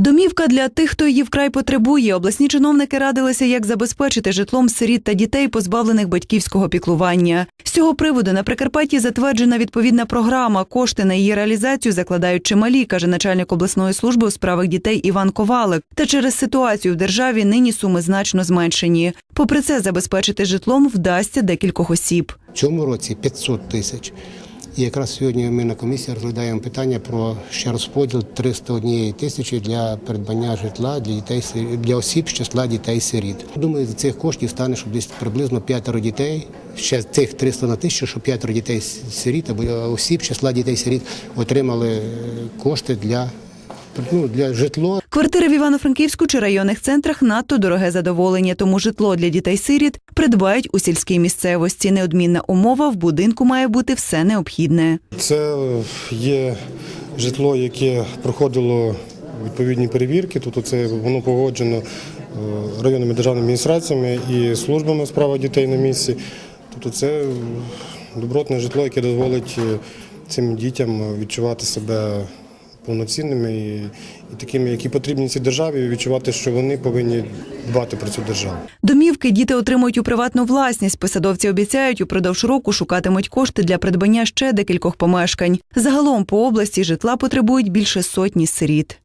Домівка для тих, хто її вкрай потребує. Обласні чиновники радилися, як забезпечити житлом сиріт та дітей, позбавлених батьківського піклування. З цього приводу на Прикарпатті затверджена відповідна програма. Кошти на її реалізацію закладають чималі, каже начальник обласної служби у справах дітей Іван Ковалик. Та через ситуацію в державі нині суми значно зменшені. Попри це, забезпечити житлом вдасться декількох осіб. В цьому році 500 тисяч. І якраз сьогодні ми на комісії розглядаємо питання про ще розподіл 301 тисячі для придбання житла для дітей для осіб з числа дітей-сиріт. Думаю, за цих коштів стане, щоб десь приблизно п'ятеро дітей. Ще цих 300 на тисячу, щоб п'ятеро дітей сиріт або осіб з числа дітей-сиріт отримали е, кошти для, ну, для житло Квартири в Івано-Франківську чи районних центрах надто дороге задоволення, тому житло для дітей-сиріт придбають у сільській місцевості. Неодмінна умова в будинку має бути все необхідне. Це є житло, яке проходило відповідні перевірки. Тобто це воно погоджено е, районними державними адміністраціями і службами у справах дітей на місці. Тобто це добротне житло, яке дозволить е, цим дітям відчувати себе повноцінними і, і такими, які потрібні цій державі, і відчувати, що вони повинні дбати про цю державу. Домівки діти отримують у приватну власність. Посадовці обіцяють, упродовж року шукатимуть кошти для придбання ще декількох помешкань. Загалом по області житла потребують більше сотні сиріт.